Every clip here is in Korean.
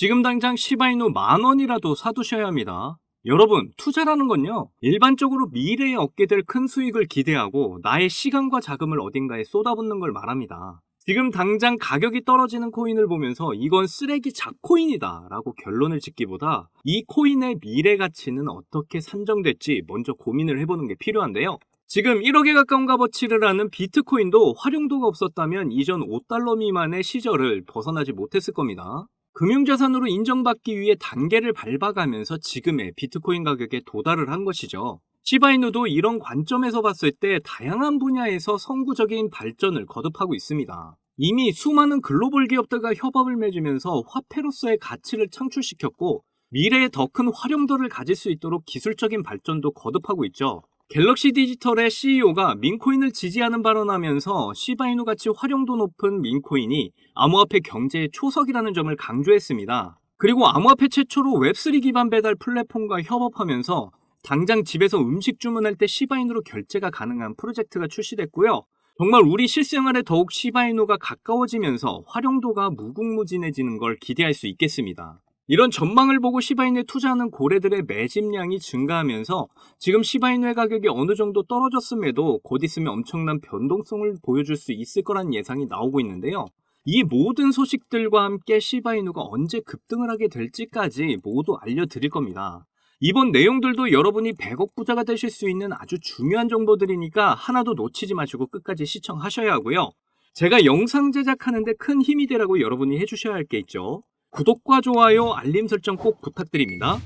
지금 당장 시바이누 만 원이라도 사두셔야 합니다. 여러분, 투자라는 건요, 일반적으로 미래에 얻게 될 큰 수익을 기대하고 나의 시간과 자금을 어딘가에 쏟아붓는 걸 말합니다. 지금 당장 가격이 떨어지는 코인을 보면서 이건 쓰레기 잡코인이다 라고 결론을 짓기보다 이 코인의 미래 가치는 어떻게 산정될지 먼저 고민을 해보는 게 필요한데요. 지금 1억에 가까운 값어치를 하는 비트코인도 활용도가 없었다면 이전 5달러 미만의 시절을 벗어나지 못했을 겁니다. 금융자산으로 인정받기 위해 단계를 밟아가면서 지금의 비트코인 가격에 도달을 한 것이죠. 시바이누도 이런 관점에서 봤을 때 다양한 분야에서 선구적인 발전을 거듭하고 있습니다. 이미 수많은 글로벌 기업들과 협업을 맺으면서 화폐로서의 가치를 창출시켰고 미래에 더 큰 활용도를 가질 수 있도록 기술적인 발전도 거듭하고 있죠. 갤럭시 디지털의 CEO가 민코인을 지지하는 발언하면서 시바이누 같이 활용도 높은 민코인이 암호화폐 경제의 초석이라는 점을 강조했습니다. 그리고 암호화폐 최초로 웹3 기반 배달 플랫폼과 협업하면서 당장 집에서 음식 주문할 때 시바이누로 결제가 가능한 프로젝트가 출시됐고요. 정말 우리 실생활에 더욱 시바이누가 가까워지면서 활용도가 무궁무진해지는 걸 기대할 수 있겠습니다. 이런 전망을 보고 시바이누에 투자하는 고래들의 매집량이 증가하면서 지금 시바이누의 가격이 어느 정도 떨어졌음에도 곧 있으면 엄청난 변동성을 보여줄 수 있을 거란 예상이 나오고 있는데요. 이 모든 소식들과 함께 시바이누가 언제 급등을 하게 될지까지 모두 알려드릴 겁니다. 이번 내용들도 여러분이 100억 부자가 되실 수 있는 아주 중요한 정보들이니까 하나도 놓치지 마시고 끝까지 시청하셔야 하고요. 제가 영상 제작하는데 큰 힘이 되라고 여러분이 해주셔야 할 게 있죠. 구독과 좋아요, 알림 설정 꼭 부탁드립니다.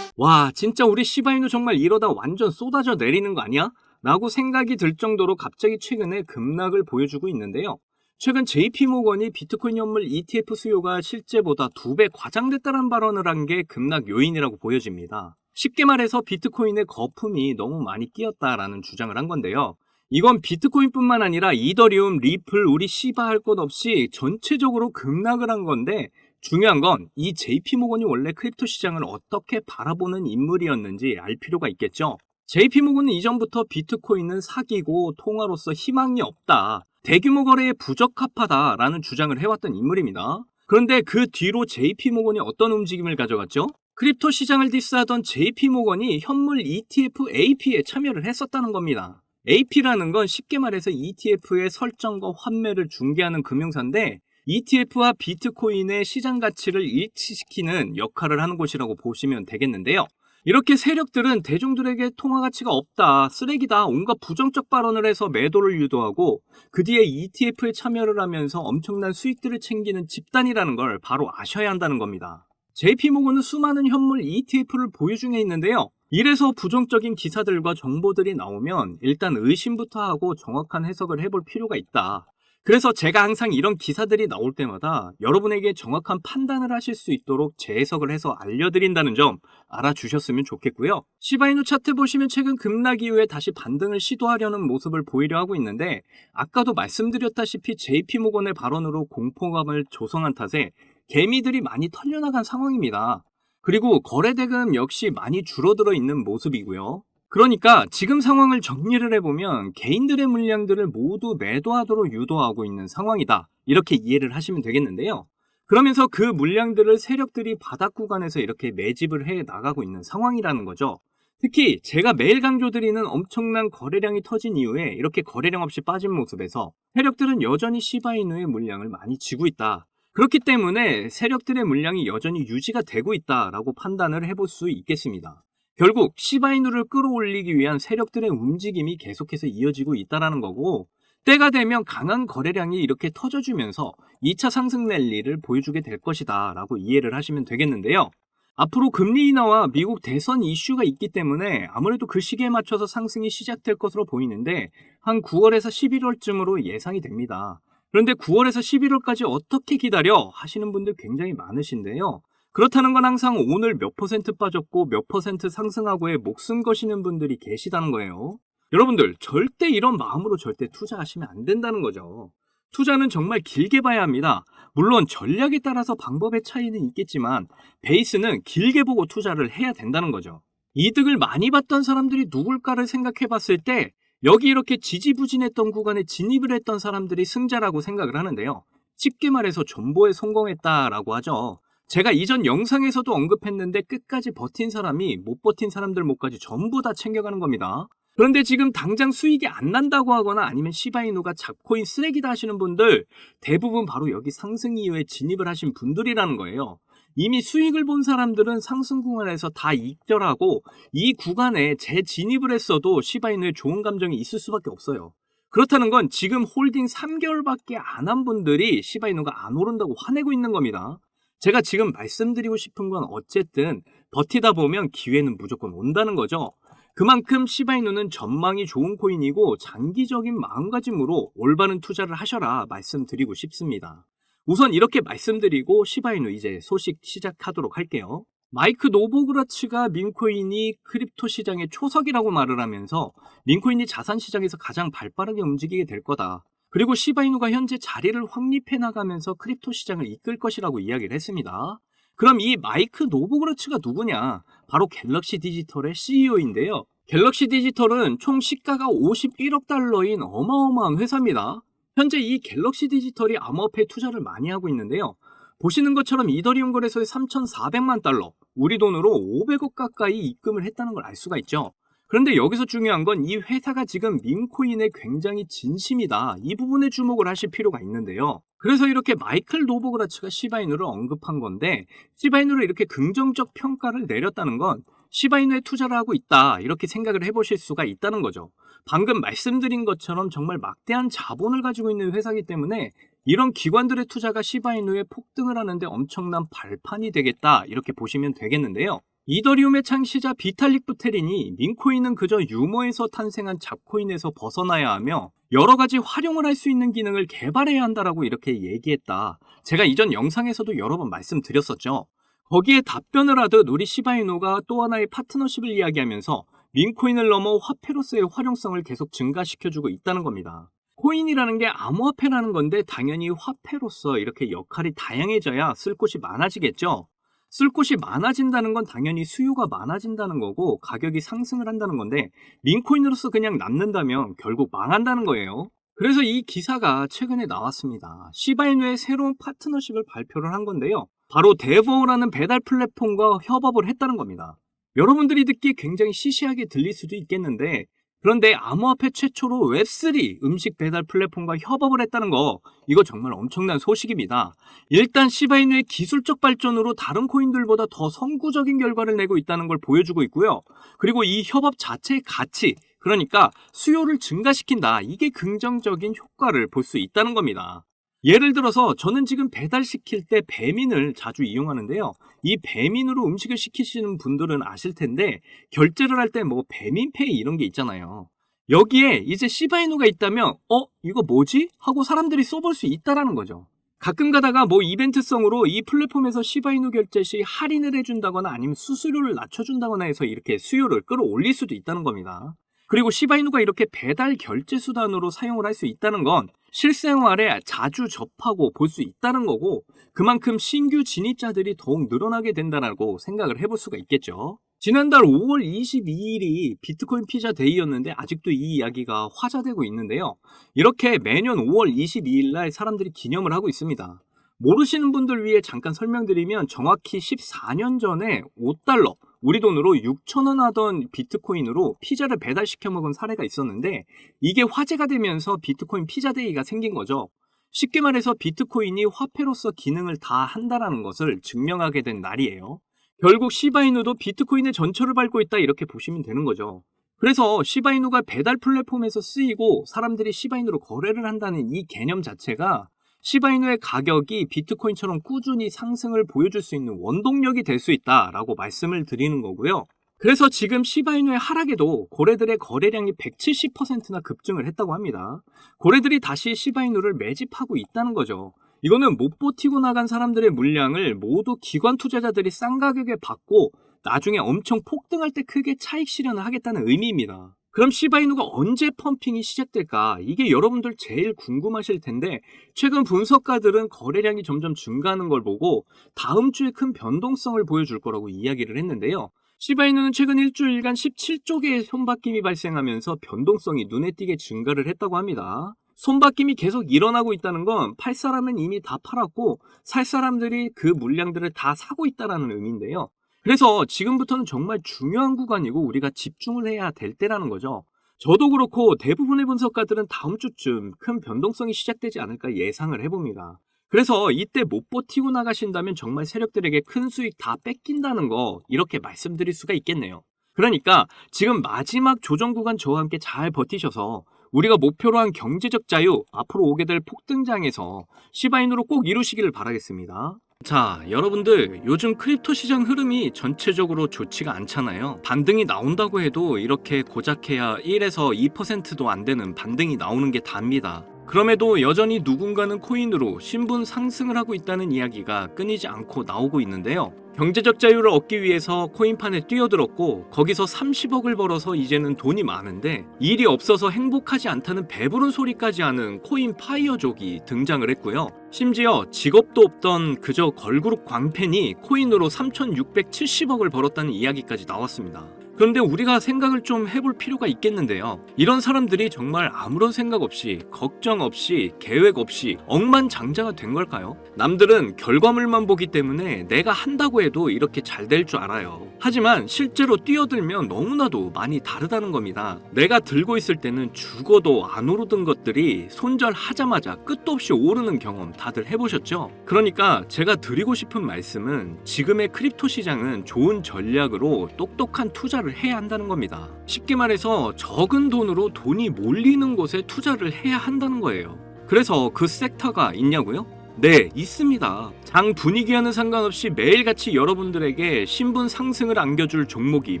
와, 진짜 우리 시바이누 정말 이러다 완전 쏟아져 내리는 거 아니야? 라고 생각이 들 정도로 갑자기 최근에 급락을 보여주고 있는데요. 최근 JP모건이 비트코인 현물 ETF 수요가 실제보다 두 배 과장됐다는 발언을 한 게 급락 요인이라고 보여집니다. 쉽게 말해서 비트코인의 거품이 너무 많이 끼었다라는 주장을 한 건데요. 이건 비트코인뿐만 아니라 이더리움, 리플, 우리 시바 할 것 없이 전체적으로 급락을 한 건데 중요한 건 이 JP모건이 원래 크립토 시장을 어떻게 바라보는 인물이었는지 알 필요가 있겠죠. JP모건은 이전부터 비트코인은 사기고 통화로서 희망이 없다. 대규모 거래에 부적합하다라는 주장을 해왔던 인물입니다. 그런데 그 뒤로 JP모건이 어떤 움직임을 가져갔죠? 크립토 시장을 디스하던 JP모건이 현물 ETF AP에 참여를 했었다는 겁니다. AP라는 건 쉽게 말해서 ETF의 설정과 환매를 중개하는 금융사인데 ETF와 비트코인의 시장 가치를 일치시키는 역할을 하는 곳이라고 보시면 되겠는데요. 이렇게 세력들은 대중들에게 통화 가치가 없다, 쓰레기다, 온갖 부정적 발언을 해서 매도를 유도하고 그 뒤에 ETF에 참여를 하면서 엄청난 수익들을 챙기는 집단이라는 걸 바로 아셔야 한다는 겁니다. JP모건은 수많은 현물 ETF를 보유 중에 있는데요. 이래서 부정적인 기사들과 정보들이 나오면 일단 의심부터 하고 정확한 해석을 해볼 필요가 있다. 그래서 제가 항상 이런 기사들이 나올 때마다 여러분에게 정확한 판단을 하실 수 있도록 재해석을 해서 알려드린다는 점 알아주셨으면 좋겠고요. 시바이누 차트 보시면 최근 급락 이후에 다시 반등을 시도하려는 모습을 보이려 하고 있는데 아까도 말씀드렸다시피 JP모건의 발언으로 공포감을 조성한 탓에 개미들이 많이 털려나간 상황입니다. 그리고 거래대금 역시 많이 줄어들어 있는 모습이고요. 그러니까 지금 상황을 정리를 해보면 개인들의 물량들을 모두 매도하도록 유도하고 있는 상황이다. 이렇게 이해를 하시면 되겠는데요. 그러면서 그 물량들을 세력들이 바닥 구간에서 이렇게 매집을 해 나가고 있는 상황이라는 거죠. 특히 제가 매일 강조드리는 엄청난 거래량이 터진 이후에 이렇게 거래량 없이 빠진 모습에서 세력들은 여전히 시바이누의 물량을 많이 쥐고 있다. 그렇기 때문에 세력들의 물량이 여전히 유지가 되고 있다라고 판단을 해볼 수 있겠습니다. 결국 시바이누를 끌어올리기 위한 세력들의 움직임이 계속해서 이어지고 있다라는 거고 때가 되면 강한 거래량이 이렇게 터져주면서 2차 상승 랠리를 보여주게 될 것이다 라고 이해를 하시면 되겠는데요. 앞으로 금리 인하와 미국 대선 이슈가 있기 때문에 아무래도 그 시기에 맞춰서 상승이 시작될 것으로 보이는데 한 9월에서 11월쯤으로 예상이 됩니다. 그런데 9월에서 11월까지 어떻게 기다려 하시는 분들 굉장히 많으신데요. 그렇다는 건 항상 오늘 몇 퍼센트 빠졌고 몇 퍼센트 상승하고에 목숨 거시는 분들이 계시다는 거예요. 여러분들 절대 이런 마음으로 절대 투자하시면 안 된다는 거죠. 투자는 정말 길게 봐야 합니다. 물론 전략에 따라서 방법의 차이는 있겠지만 베이스는 길게 보고 투자를 해야 된다는 거죠. 이득을 많이 봤던 사람들이 누굴까를 생각해 봤을 때 여기 이렇게 지지부진했던 구간에 진입을 했던 사람들이 승자라고 생각을 하는데요. 쉽게 말해서 존버에 성공했다라고 하죠. 제가 이전 영상에서도 언급했는데 끝까지 버틴 사람이 못 버틴 사람들 목까지 전부 다 챙겨가는 겁니다. 그런데 지금 당장 수익이 안 난다고 하거나 아니면 시바이누가 잡코인 쓰레기다 하시는 분들 대부분 바로 여기 상승 이후에 진입을 하신 분들이라는 거예요. 이미 수익을 본 사람들은 상승 구간에서 다 익절하고 이 구간에 재진입을 했어도 시바이누에 좋은 감정이 있을 수밖에 없어요. 그렇다는 건 지금 홀딩 3개월밖에 안 한 분들이 시바이누가 안 오른다고 화내고 있는 겁니다. 제가 지금 말씀드리고 싶은 건 어쨌든 버티다 보면 기회는 무조건 온다는 거죠. 그만큼 시바이누는 전망이 좋은 코인이고 장기적인 마음가짐으로 올바른 투자를 하셔라 말씀드리고 싶습니다. 우선 이렇게 말씀드리고 시바이누 이제 소식 시작하도록 할게요. 마이크 노보그라츠가 민코인이 크립토 시장의 초석이라고 말을 하면서 민코인이 자산 시장에서 가장 발빠르게 움직이게 될 거다. 그리고 시바이누가 현재 자리를 확립해 나가면서 크립토 시장을 이끌 것이라고 이야기를 했습니다. 그럼 이 마이크 노보그라츠가 누구냐? 바로 갤럭시 디지털의 CEO인데요. 갤럭시 디지털은 총 시가가 51억 달러인 어마어마한 회사입니다. 현재 이 갤럭시 디지털이 암호화폐 투자를 많이 하고 있는데요. 보시는 것처럼 이더리움 거래소에 3,400만 달러, 우리 돈으로 500억 가까이 입금을 했다는 걸 알 수가 있죠. 그런데 여기서 중요한 건 이 회사가 지금 밈코인에 굉장히 진심이다. 이 부분에 주목을 하실 필요가 있는데요. 그래서 이렇게 마이클 노보그라츠가 시바이누를 언급한 건데 시바이누를 이렇게 긍정적 평가를 내렸다는 건 시바이누에 투자를 하고 있다. 이렇게 생각을 해보실 수가 있다는 거죠. 방금 말씀드린 것처럼 정말 막대한 자본을 가지고 있는 회사이기 때문에 이런 기관들의 투자가 시바이누에 폭등을 하는데 엄청난 발판이 되겠다. 이렇게 보시면 되겠는데요. 이더리움의 창시자 비탈릭 부테린이 민코인은 그저 유머에서 탄생한 잡코인에서 벗어나야 하며 여러 가지 활용을 할 수 있는 기능을 개발해야 한다라고 이렇게 얘기했다. 제가 이전 영상에서도 여러 번 말씀드렸었죠. 거기에 답변을 하듯 우리 시바이노가 또 하나의 파트너십을 이야기하면서 민코인을 넘어 화폐로서의 활용성을 계속 증가시켜주고 있다는 겁니다. 코인이라는 게 암호화폐라는 건데 당연히 화폐로서 이렇게 역할이 다양해져야 쓸 곳이 많아지겠죠. 쓸 곳이 많아진다는 건 당연히 수요가 많아진다는 거고 가격이 상승을 한다는 건데 민코인으로서 그냥 남는다면 결국 망한다는 거예요. 그래서 이 기사가 최근에 나왔습니다. 시바이누의 새로운 파트너십을 발표를 한 건데요. 바로 데버라는 배달 플랫폼과 협업을 했다는 겁니다. 여러분들이 듣기에 굉장히 시시하게 들릴 수도 있겠는데 그런데 암호화폐 최초로 웹3 음식 배달 플랫폼과 협업을 했다는 거 이거 정말 엄청난 소식입니다. 일단 시바이누의 기술적 발전으로 다른 코인들보다 더 선구적인 결과를 내고 있다는 걸 보여주고 있고요. 그리고 이 협업 자체의 가치 그러니까 수요를 증가시킨다. 이게 긍정적인 효과를 볼 수 있다는 겁니다. 예를 들어서 저는 지금 배달시킬 때 배민을 자주 이용하는데요. 이 배민으로 음식을 시키시는 분들은 아실 텐데 결제를 할 때 뭐 배민페이 이런 게 있잖아요. 여기에 이제 시바이누가 있다면 어 이거 뭐지 하고 사람들이 써볼 수 있다라는 거죠. 가끔 가다가 뭐 이벤트성으로 이 플랫폼에서 시바이누 결제 시 할인을 해준다거나 아니면 수수료를 낮춰준다거나 해서 이렇게 수요를 끌어올릴 수도 있다는 겁니다. 그리고 시바이누가 이렇게 배달 결제 수단으로 사용을 할 수 있다는 건 실생활에 자주 접하고 볼 수 있다는 거고 그만큼 신규 진입자들이 더욱 늘어나게 된다라고 생각을 해볼 수가 있겠죠. 지난달 5월 22일이 비트코인 피자 데이였는데 아직도 이 이야기가 화자되고 있는데요. 이렇게 매년 5월 22일 날 사람들이 기념을 하고 있습니다. 모르시는 분들 위해 잠깐 설명드리면 정확히 14년 전에 5달러, 우리 돈으로 6천원 하던 비트코인으로 피자를 배달시켜 먹은 사례가 있었는데 이게 화제가 되면서 비트코인 피자데이가 생긴 거죠. 쉽게 말해서 비트코인이 화폐로서 기능을 다 한다라는 것을 증명하게 된 날이에요. 결국 시바이누도 비트코인의 전철을 밟고 있다 이렇게 보시면 되는 거죠. 그래서 시바이누가 배달 플랫폼에서 쓰이고 사람들이 시바이누로 거래를 한다는 이 개념 자체가 시바이누의 가격이 비트코인처럼 꾸준히 상승을 보여줄 수 있는 원동력이 될 수 있다라고 말씀을 드리는 거고요. 그래서 지금 시바이누의 하락에도 고래들의 거래량이 170%나 급증을 했다고 합니다. 고래들이 다시 시바이누를 매집하고 있다는 거죠. 이거는 못 버티고 나간 사람들의 물량을 모두 기관 투자자들이 싼 가격에 받고 나중에 엄청 폭등할 때 크게 차익 실현을 하겠다는 의미입니다. 그럼 시바이누가 언제 펌핑이 시작될까? 이게 여러분들 제일 궁금하실 텐데 최근 분석가들은 거래량이 점점 증가하는 걸 보고 다음 주에 큰 변동성을 보여줄 거라고 이야기를 했는데요. 시바이누는 최근 일주일간 17조 개의 손바뀜이 발생하면서 변동성이 눈에 띄게 증가를 했다고 합니다. 손바뀜이 계속 일어나고 있다는 건 팔 사람은 이미 다 팔았고 살 사람들이 그 물량들을 다 사고 있다라는 의미인데요. 그래서 지금부터는 정말 중요한 구간이고 우리가 집중을 해야 될 때라는 거죠. 저도 그렇고 대부분의 분석가들은 다음 주쯤 큰 변동성이 시작되지 않을까 예상을 해봅니다. 그래서 이때 못 버티고 나가신다면 정말 세력들에게 큰 수익 다 뺏긴다는 거 이렇게 말씀드릴 수가 있겠네요. 그러니까 지금 마지막 조정 구간 저와 함께 잘 버티셔서 우리가 목표로 한 경제적 자유 앞으로 오게 될 폭등장에서 시바인으로 꼭 이루시기를 바라겠습니다. 자, 여러분들 요즘 크립토 시장 흐름이 전체적으로 좋지가 않잖아요. 반등이 나온다고 해도 이렇게 고작해야 1에서 2%도 안 되는 반등이 나오는 게 답니다. 그럼에도 여전히 누군가는 코인으로 신분 상승을 하고 있다는 이야기가 끊이지 않고 나오고 있는데요. 경제적 자유를 얻기 위해서 코인판에 뛰어들었고 거기서 30억을 벌어서 이제는 돈이 많은데 일이 없어서 행복하지 않다는 배부른 소리까지 하는 코인 파이어족이 등장을 했고요. 심지어 직업도 없던 그저 걸그룹 광팬이 코인으로 3,670억을 벌었다는 이야기까지 나왔습니다. 그런데 우리가 생각을 좀 해볼 필요가 있겠는데요. 이런 사람들이 정말 아무런 생각 없이, 걱정 없이, 계획 없이 억만장자가 된 걸까요? 남들은 결과물만 보기 때문에 내가 한다고 해도 이렇게 잘 될 줄 알아요. 하지만 실제로 뛰어들면 너무나도 많이 다르다는 겁니다. 내가 들고 있을 때는 죽어도 안 오르던 것들이 손절하자마자 끝도 없이 오르는 경험 다들 해보셨죠? 그러니까 제가 드리고 싶은 말씀은 지금의 크립토 시장은 좋은 전략으로 똑똑한 투자를 해야 한다는 겁니다. 쉽게 말해서 적은 돈으로 돈이 몰리는 곳에 투자를 해야 한다는 거예요. 그래서 그 섹터가 있냐고요? 네, 있습니다. 장 분위기와는 상관없이 매일같이 여러분들에게 신분 상승을 안겨줄 종목이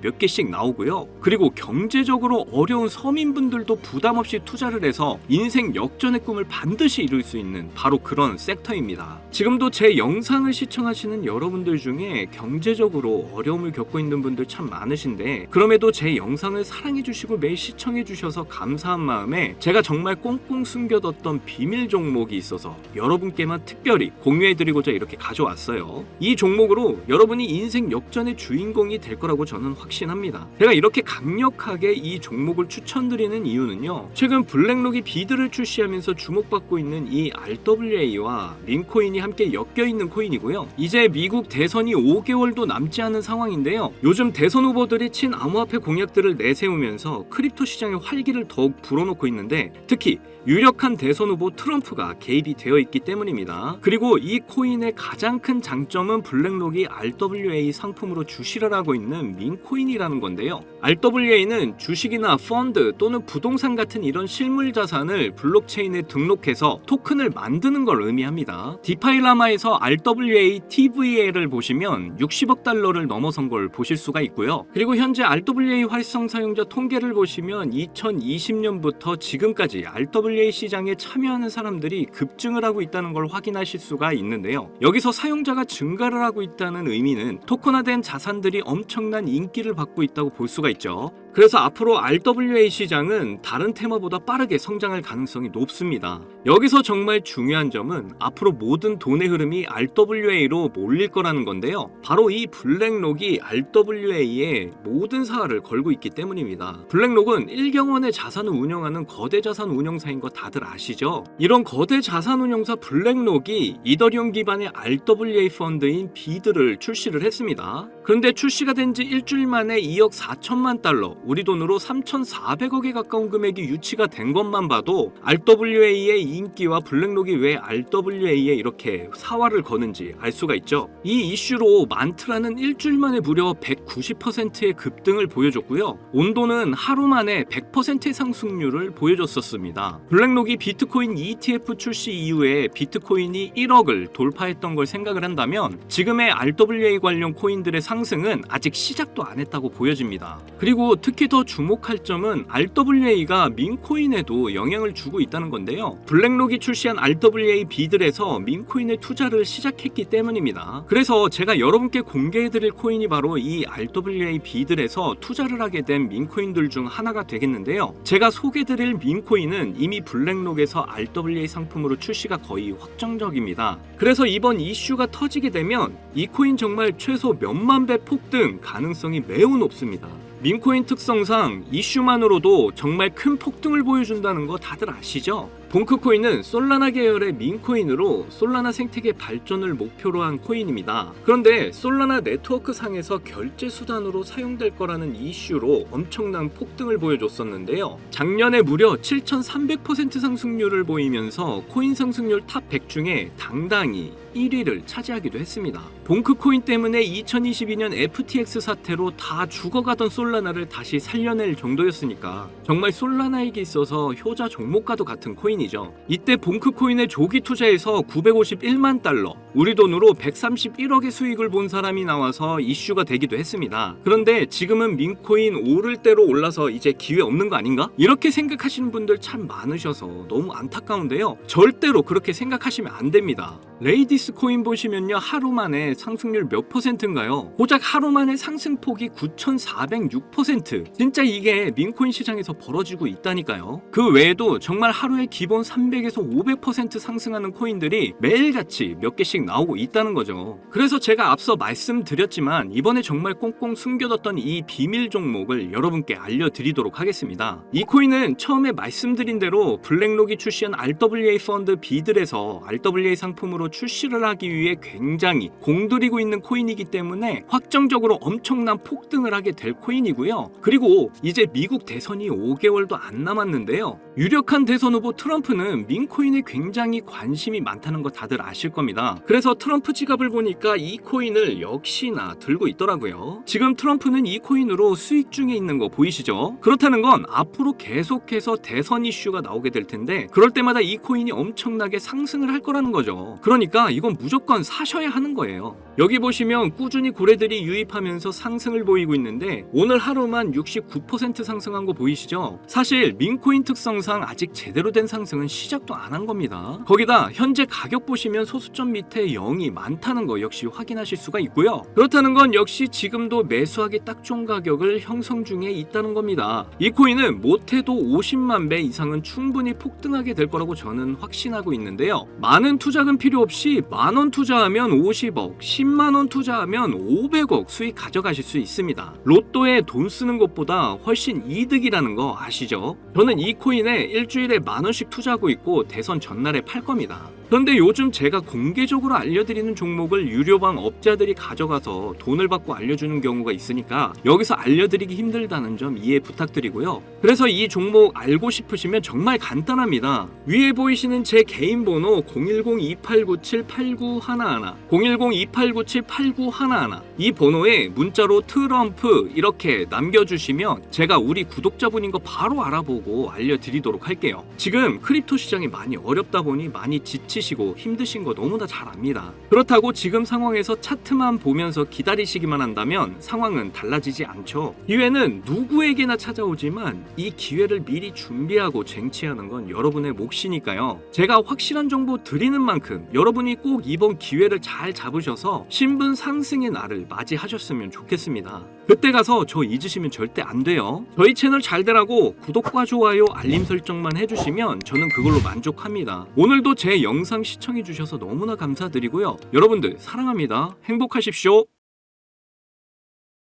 몇 개씩 나오고요. 그리고 경제적으로 어려운 서민분들도 부담 없이 투자를 해서 인생 역전의 꿈을 반드시 이룰 수 있는 바로 그런 섹터입니다. 지금도 제 영상을 시청하시는 여러분들 중에 경제적으로 어려움을 겪고 있는 분들 참 많으신데 그럼에도 제 영상을 사랑해주시고 매일 시청해주셔서 감사한 마음에 제가 정말 꽁꽁 숨겨뒀던 비밀 종목이 있어서 여러분께만 특별히 공유해드리고자 이렇게 가져왔어요. 이 종목으로 여러분이 인생 역전의 주인공이 될 거라고 저는 확신합니다. 제가 이렇게 강력하게 이 종목을 추천드리는 이유는요. 최근 블랙록이 비드를 출시하면서 주목받고 있는 이 RWA와 링코인이 함께 엮여 있는 코인이고요. 이제 미국 대선이 5개월도 남지 않은 상황인데요. 요즘 대선 후보들이 친암호화폐 공약들을 내세우면서 크립토 시장의 활기를 더욱 불어넣고 있는데 특히 유력한 대선 후보 트럼프가 개입이 되어 있기 때문입니다. 그리고 이 코인의 가장 큰 장점은 블랙록이 RWA 상품으로 주시를 하고 있는 민코인이라는 건데요. RWA는 주식이나 펀드 또는 부동산 같은 이런 실물 자산을 블록체인에 등록해서 토큰을 만드는 걸 의미합니다. 디파일라마에서 RWA TVL을 보시면 60억 달러를 넘어선 걸 보실 수가 있고요. 그리고 현재 RWA 활성 사용자 통계를 보시면 2020년부터 지금까지 RWA 시장에 참여하는 사람들이 급증을 하고 있다는 걸 확인 하실 수가 있는데요. 여기서 사용자가 증가를 하고 있다는 의미는 토큰화된 자산들이 엄청난 인기를 받고 있다고 볼 수가 있죠. 그래서 앞으로 RWA 시장은 다른 테마보다 빠르게 성장할 가능성이 높습니다. 여기서 정말 중요한 점은 앞으로 모든 돈의 흐름이 RWA로 몰릴 거라는 건데요. 바로 이 블랙록이 RWA에 모든 사활을 걸고 있기 때문입니다. 블랙록은 1경원의 자산을 운영하는 거대 자산 운영사인 거 다들 아시죠? 이런 거대 자산 운용사 블랙록이 이더리움 기반의 RWA 펀드인 비드를 출시를 했습니다. 그런데 출시가 된 지 일주일 만에 2억 4천만 달러, 우리 돈으로 3,400억에 가까운 금액이 유치가 된 것만 봐도 RWA의 인기와 블랙록이 왜 RWA에 이렇게 사활을 거는지 알 수가 있죠. 이 이슈로 만트라는 일주일 만에 무려 190%의 급등을 보여줬고요. 온도는 하루 만에 100%의 상승률을 보여줬었습니다. 블랙록이 비트코인 ETF 출시 이후에 비트코인이 1억을 돌파했던 걸 생각을 한다면 지금의 RWA 관련 코인들의 상 승은 아직 시작도 안 했다고 보여집니다. 그리고 특히 더 주목할 점은 RWA가 민코인에도 영향을 주고 있다는 건데요. 블랙록이 출시한 RWA 비들에서 민코인에 투자를 시작했기 때문입니다. 그래서 제가 여러분께 공개해드릴 코인이 바로 이 RWA 비들에서 투자를 하게 된 민코인들 중 하나가 되겠는데요. 제가 소개드릴 민코인은 이미 블랙록에서 RWA 상품으로 출시가 거의 확정적입니다. 그래서 이번 이슈가 터지게 되면 이 코인 정말 최소 몇만 배 폭 등 가능성이 매우 높습니다. 민코인 특성상 이슈만으로도 정말 큰 폭등을 보여준다는 거 다들 아시죠? 봉크코인은 솔라나 계열의 민코인으로 솔라나 생태계 발전을 목표로 한 코인입니다. 그런데 솔라나 네트워크 상에서 결제 수단으로 사용될 거라는 이슈로 엄청난 폭등을 보여줬었는데요. 작년에 무려 7,300% 상승률을 보이면서 코인 상승률 탑 100 중에 당당히 1위를 차지하기도 했습니다. 봉크코인 때문에 2022년 FTX 사태로 다 죽어가던 솔라나를 다시 살려낼 정도였으니까 정말 솔라나에게 있어서 효자 종목과도 같은 코인이죠. 이때 봉크코인에 조기 투자해서 951만 달러, 우리 돈으로 131억의 수익을 본 사람이 나와서 이슈가 되기도 했습니다. 그런데 지금은 민코인 오를 대로 올라서 이제 기회 없는 거 아닌가? 이렇게 생각하시는 분들 참 많으셔서 너무 안타까운데요. 절대로 그렇게 생각하시면 안 됩니다. 레이디스 코인 보시면요 하루 만에 상승률 몇 퍼센트인가요? 고작 하루 만에 상승폭이 9,406% 진짜 이게 민코인 시장에서 벌어지고 있다니까요 그 외에도 정말 하루에 기본 300에서 500% 상승하는 코인들이 매일같이 몇 개씩 나오고 있다는 거죠 그래서 제가 앞서 말씀드렸지만 이번에 정말 꽁꽁 숨겨뒀던 이 비밀 종목을 여러분께 알려드리도록 하겠습니다 이 코인은 처음에 말씀드린 대로 블랙록이 출시한 RWA 펀드 비들에서 RWA 상품으로 출시를 하기 위해 굉장히 공들이고 있는 코인이기 때문에 확정적으로 엄청난 폭등을 하게 될 코인이고요. 그리고 이제 미국 대선이 5개월도 안 남았는데요. 유력한 대선 후보 트럼프는 민코인에 굉장히 관심이 많다는 거 다들 아실 겁니다. 그래서 트럼프 지갑을 보니까 이 코인을 역시나 들고 있더라고요. 지금 트럼프는 이 코인으로 수익 중에 있는 거 보이시죠? 그렇다는 건 앞으로 계속해서 대선 이슈가 나오게 될 텐데 그럴 때마다 이 코인이 엄청나게 상승을 할 거라는 거죠. 그러니까 이건 무조건 사셔야 하는 거예요. 여기 보시면 꾸준히 고래들이 유입하면서 상승을 보이고 있는데 오늘 하루만 69% 상승한 거 보이시죠? 사실 민코인 특성상 아직 제대로 된 상승은 시작도 안 한 겁니다. 거기다 현재 가격 보시면 소수점 밑에 0이 많다는 거 역시 확인하실 수가 있고요. 그렇다는 건 역시 지금도 매수하기 딱 좋은 가격을 형성 중에 있다는 겁니다. 이 코인은 못해도 50만 배 이상은 충분히 폭등하게 될 거라고 저는 확신하고 있는데요. 많은 투자금 필요 없이 만 원 투자하면 50억, 10만 원 투자하면 500억 수익 가져가실 수 있습니다. 로또에 돈 쓰는 것보다 훨씬 이득이라는 거 아시죠? 저는 이 코인에 일주일에 만 원씩 투자하고 있고 대선 전날에 팔 겁니다. 그런데 요즘 제가 공개적으로 알려드리는 종목을 유료방 업자들이 가져가서 돈을 받고 알려주는 경우가 있으니까 여기서 알려드리기 힘들다는 점 이해 부탁드리고요. 그래서 이 종목 알고 싶으시면 정말 간단합니다. 위에 보이시는 제 개인 번호 010-2897-8911 010-2897-8911 이 번호에 문자로 트럼프 이렇게 남겨주시면 제가 우리 구독자분인 거 바로 알아보고 알려드리도록 할게요. 지금 크립토 시장이 많이 어렵다 보니 많이 지치 시고 힘드신 거 너무나 잘 압니다. 그렇다고 지금 상황에서 차트만 보면서 기다리시기만 한다면 상황은 달라지지 않죠. 기회는 누구에게나 찾아오지만 이 기회를 미리 준비하고 쟁취하는 건 여러분의 몫이니까요. 제가 확실한 정보 드리는 만큼 여러분이 꼭 이번 기회를 잘 잡으셔서 신분 상승의 날을 맞이하셨으면 좋겠습니다. 그때 가서 저 잊으시면 절대 안 돼요. 저희 채널 잘 되라고 구독과 좋아요, 알림 설정만 해주시면 저는 그걸로 만족합니다. 오늘도 제 영상 시청해주셔서 너무나 감사드리고요. 여러분들 사랑합니다. 행복하십시오.